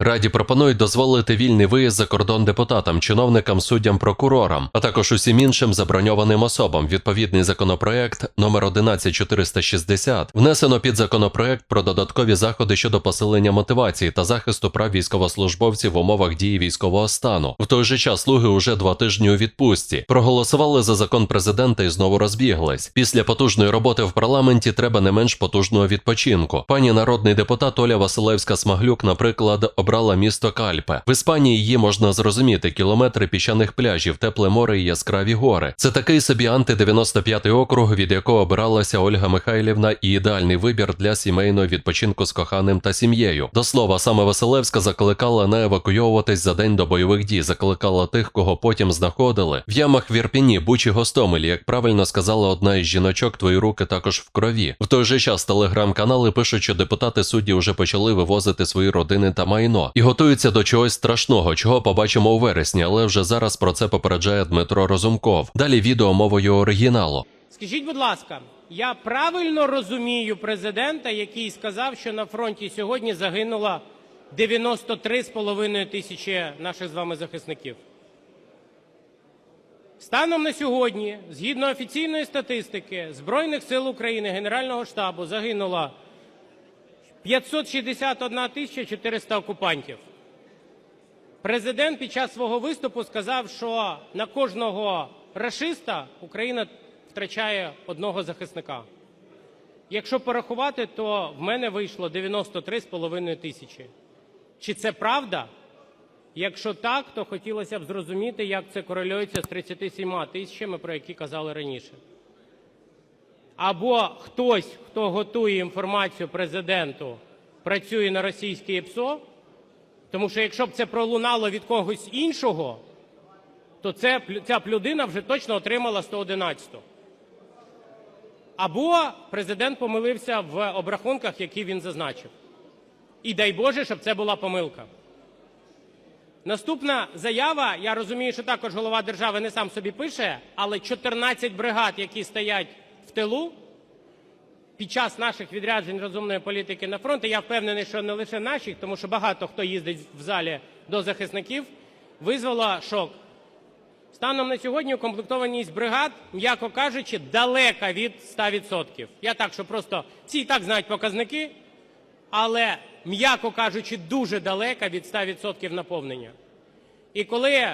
Раді пропонують дозволити вільний виїзд за кордон депутатам, чиновникам, суддям, прокурорам, а також усім іншим заброньованим особам. Відповідний законопроект номер 11460 внесено під законопроект про додаткові заходи щодо посилення мотивації та захисту прав військовослужбовців в умовах дії військового стану. В той же час слуги уже два тижні у відпустці. Проголосували за закон президента і знову розбіглись. Після потужної роботи в парламенті треба не менш потужного відпочинку. Пані народний депутат Оля Василевська Смаглюк, наприклад, обрала місто Кальпе. В Іспанії її можна зрозуміти кілометри піщаних пляжів, тепле море і яскраві гори. Це такий собі анти-95 округ, від якого обиралася Ольга Михайлівна, і ідеальний вибір для сімейного відпочинку з коханим та сім'єю. До слова, саме Василевська закликала не евакуйовуватись за день до бойових дій, закликала тих, кого потім знаходили в ямах в Ірпіні, Бучі Гостомелі. Як правильно сказала одна із жіночок, твої руки також в крові. В той же час телеграм-канали пишуть, що депутати судді вже почали вивозити свої родини та майно і готуються до чогось страшного, чого побачимо у вересні, але вже зараз про це попереджає Дмитро Розумков. Далі відео мовою оригіналу. Скажіть, будь ласка, я правильно розумію президента, який сказав, що на фронті сьогодні загинуло 93,5 тисячі наших з вами захисників. Станом на сьогодні, згідно офіційної статистики Збройних сил України Генерального штабу загинуло 561 тисяча 400 окупантів. Президент під час свого виступу сказав, що на кожного рашиста Україна втрачає одного захисника. Якщо порахувати, то в мене вийшло 93,5 тисячі. Чи це правда? Якщо так, то хотілося б зрозуміти, як це корелюється з 37 тисячами, про які казали раніше. Або хтось, хто готує інформацію президенту, працює на російське ІПСО, тому що якщо б це пролунало від когось іншого, то це, ця б людина вже точно отримала 111-ту. Або президент помилився в обрахунках, які він зазначив. І дай Боже, щоб це була помилка. Наступна заява, я розумію, що також голова держави не сам собі пише, але 14 бригад, які стоять в тилу під час наших відряджень розумної політики на фронт, я впевнений, що не лише наших, тому що багато хто їздить в залі до захисників, визвало шок. Станом на сьогодні укомплектованість бригад, м'яко кажучи, далека від 100%. Я так, що просто всі і так знають показники, але, м'яко кажучи, дуже далека від 100% наповнення. І коли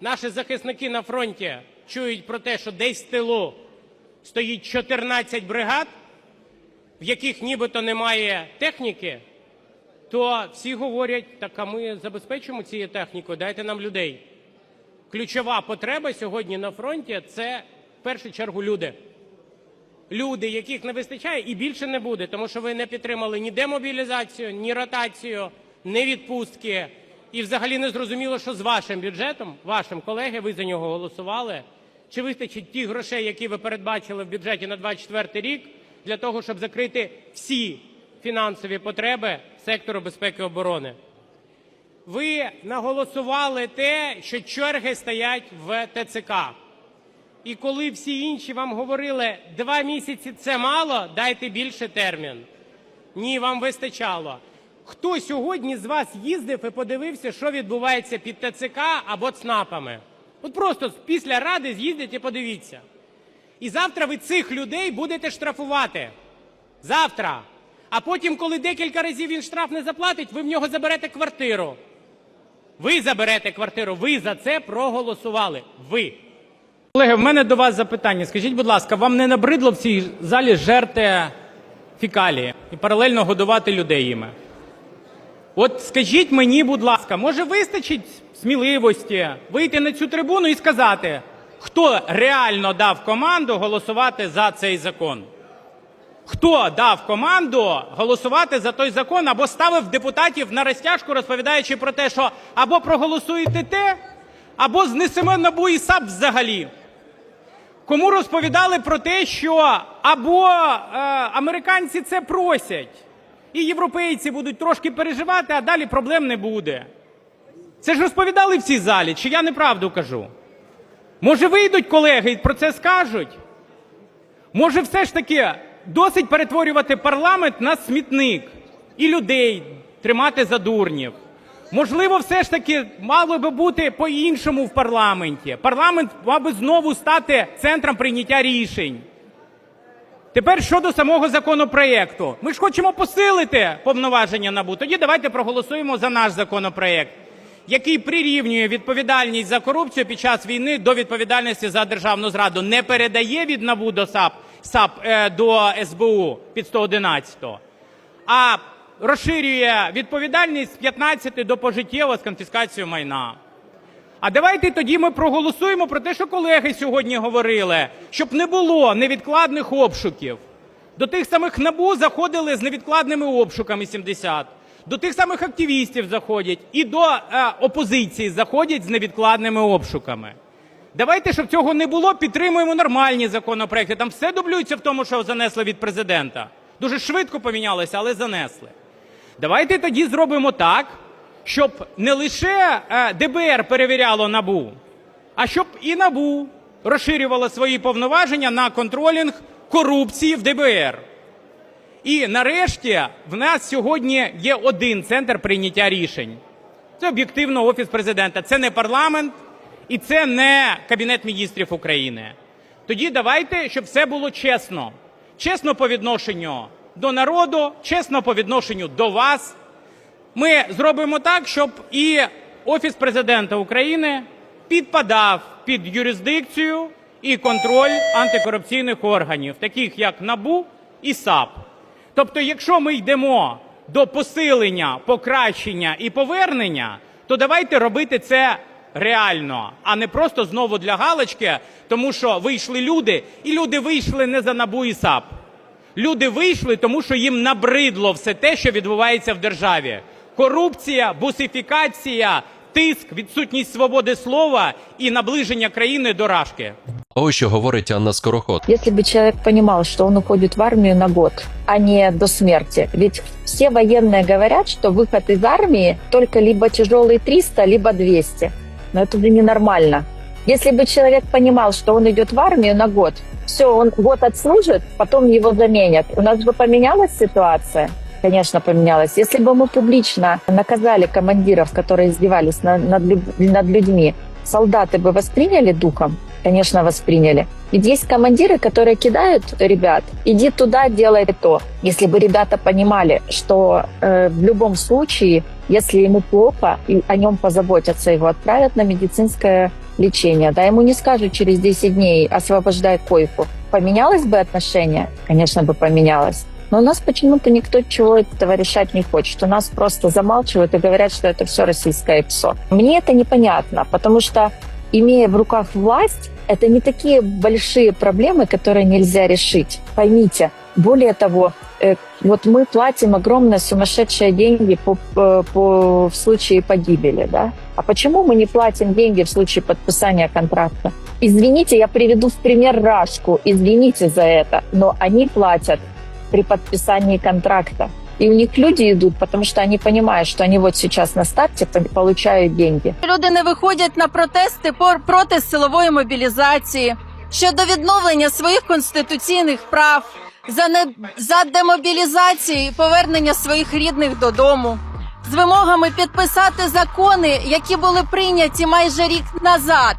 наші захисники на фронті чують про те, що десь в тилу стоїть 14 бригад, в яких нібито немає техніки, то всі говорять, так а ми забезпечимо цією технікою, дайте нам людей. Ключова потреба сьогодні на фронті це в першу чергу люди. Люди, яких не вистачає, і більше не буде, тому що ви не підтримали ні демобілізацію, ні ротацію, ні відпустки. І взагалі не зрозуміло, що з вашим бюджетом, вашим колеги, ви за нього голосували. Чи вистачить тих грошей, які ви передбачили в бюджеті на 2024 рік, для того, щоб закрити всі фінансові потреби сектору безпеки і оборони? Ви наголосували те, що черги стоять в ТЦК. І коли всі інші вам говорили, два місяці це мало, дайте більше термін. Ні, вам вистачало. Хто сьогодні з вас їздив і подивився, що відбувається під ТЦК або ЦНАПами? От просто після ради з'їздіть і подивіться. І завтра ви цих людей будете штрафувати. Завтра. А потім, коли декілька разів він штраф не заплатить, ви в нього заберете квартиру. Ви заберете квартиру. Ви за це проголосували. Ви. Колеги, в мене до вас запитання. Скажіть, будь ласка, вам не набридло в цій залі жерти фікалії і паралельно годувати людей їми? От скажіть мені, будь ласка, може вистачить сміливості вийти на цю трибуну і сказати, хто реально дав команду голосувати за цей закон? Хто дав команду голосувати за той закон або ставив депутатів на розтяжку, розповідаючи про те, що або проголосуєте те, або знесемо НАБУ і САП взагалі? Кому розповідали про те, що або е, американці це просять, і європейці будуть трошки переживати, а далі проблем не буде? Це ж розповідали в цій залі, чи я неправду кажу? Може, вийдуть колеги і про це скажуть? Може, все ж таки досить перетворювати парламент на смітник і людей тримати за дурнів. Можливо, все ж таки мало би бути по-іншому в парламенті. Парламент мав би знову стати центром прийняття рішень. Тепер щодо самого законопроекту. Ми ж хочемо посилити повноваження НАБУ. Тоді давайте проголосуємо за наш законопроект, який прирівнює відповідальність за корупцію під час війни до відповідальності за державну зраду. Не передає від НАБУ до САП, САП е, до СБУ під 111, а розширює відповідальність з 15 до пожиттєво з конфіскацією майна. А давайте тоді ми проголосуємо про те, що колеги сьогодні говорили, щоб не було невідкладних обшуків. До тих самих НАБУ заходили з невідкладними обшуками 70, до тих самих активістів заходять і до е, опозиції заходять з невідкладними обшуками. Давайте, щоб цього не було, підтримуємо нормальні законопроекти. Там все дублюється в тому, що занесли від президента. Дуже швидко помінялося, але занесли. Давайте тоді зробимо так, щоб не лише е, ДБР перевіряло НАБУ, а щоб і НАБУ розширювало свої повноваження на контролінг корупції в ДБР. І нарешті в нас сьогодні є один центр прийняття рішень. Це об'єктивно офіс президента. Це не парламент і це не Кабінет міністрів України. Тоді давайте, щоб все було чесно. Чесно по відношенню до народу, чесно по відношенню до вас. Ми зробимо так, щоб і Офіс президента України підпадав під юрисдикцію і контроль антикорупційних органів, таких як НАБУ і САП. Тобто, якщо ми йдемо до посилення, покращення і повернення, то давайте робити це реально, а не просто знову для галочки, тому що вийшли люди, і люди вийшли не за НАБУ і САП. Люди вийшли, тому що їм набридло все те, що відбувається в державі. Корупція, бусифікація, тиск, відсутність свободи слова і наближення країни до рашки. Ось що говорить Анна Скороход. Если бы человек понимал, что он уходит в армию на год, а не до смерти. Ведь все военные говорят, что выход из армии только либо тяжелый 300, либо 200. Но это же ненормально. Если бы человек понимал, что он идет в армию на год, все, он год отслужит, потом его заменят. У нас бы поменялась ситуация? Конечно, поменялась. Если бы мы публично наказали командиров, которые издевались на- над, над людьми, солдаты бы восприняли духом? Конечно, восприняли. Ведь есть командиры, которые кидают ребят, иди туда, делай то. Если бы ребята понимали, что э, в любом случае, если ему плохо, и о нем позаботятся, его отправят на медицинское лечение. Да, ему не скажут через 10 дней освобождай койку. Поменялось бы отношение? Конечно бы поменялось. Но у нас почему-то никто чего этого решать не хочет. У нас просто замалчивают и говорят, что это все российское ПСО. Мне это непонятно, потому что имея в руках власть, это не такие большие проблемы, которые нельзя решить. Поймите, более того, э, вот мы платим огромные сумасшедшие деньги по, по- по- в случае погибели, да? А почему мы не платим деньги в случае подписания контракта? Извините, я приведу в пример Рашку, извините за это, но они платят при подписании контракта. И у них люди идут, потому что они понимают, что они вот сейчас на старте по- получают деньги. Люди не виходять на протести проти силової мобілізації щодо відновлення своїх конституційних прав, за не за демобілізацію і повернення своїх рідних додому, з вимогами підписати закони, які були прийняті майже рік назад,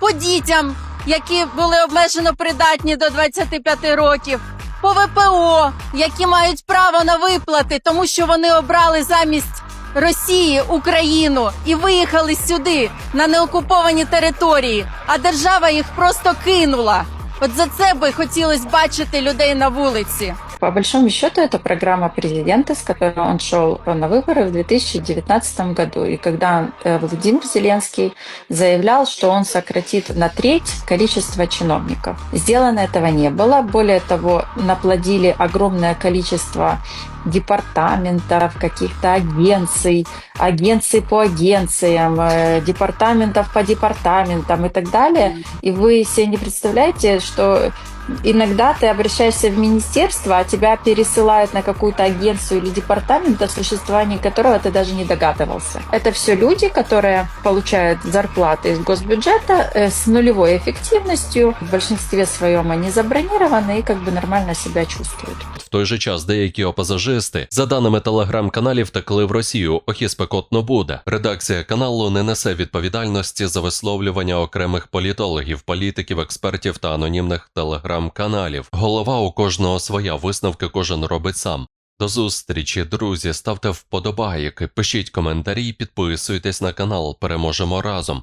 по дітям, які були обмежено придатні до 25 років. По ВПО, які мають право на виплати, тому що вони обрали замість Росії Україну і виїхали сюди на неокуповані території, а держава їх просто кинула. От за це би хотілося бачити людей на вулиці. По большому счету, это программа президента, с которой он шел на выборы в 2019 году. И когда э, Владимир Зеленский заявлял, что он сократит на треть количество чиновников. Сделано этого не было. Более того, наплодили огромное количество департаментов, каких-то агенций, агенций по агенциям, э, департаментов по департаментам и так далее. И вы себе не представляете, что Иногда ты обращаешься в министерство, а тебя пересылают на какую-то агентство или департамент, о существовании которого ты даже не догадывался. Это все люди, которые получают зарплаты из госбюджета э, с нулевой эффективностью. В большинстве своем они забронированы и как бы нормально себя чувствуют. В той же час деякі опозажисти, за даними телеграм-каналів, втекли в Росію. Ох і спекотно буде. Редакція каналу не несе відповідальності за висловлювання окремих політологів, політиків, експертів та анонімних телеграм-каналів. Голова у кожного своя, висновки кожен робить сам. До зустрічі, друзі. Ставте вподобайки, пишіть коментарі, підписуйтесь на канал. Переможемо разом.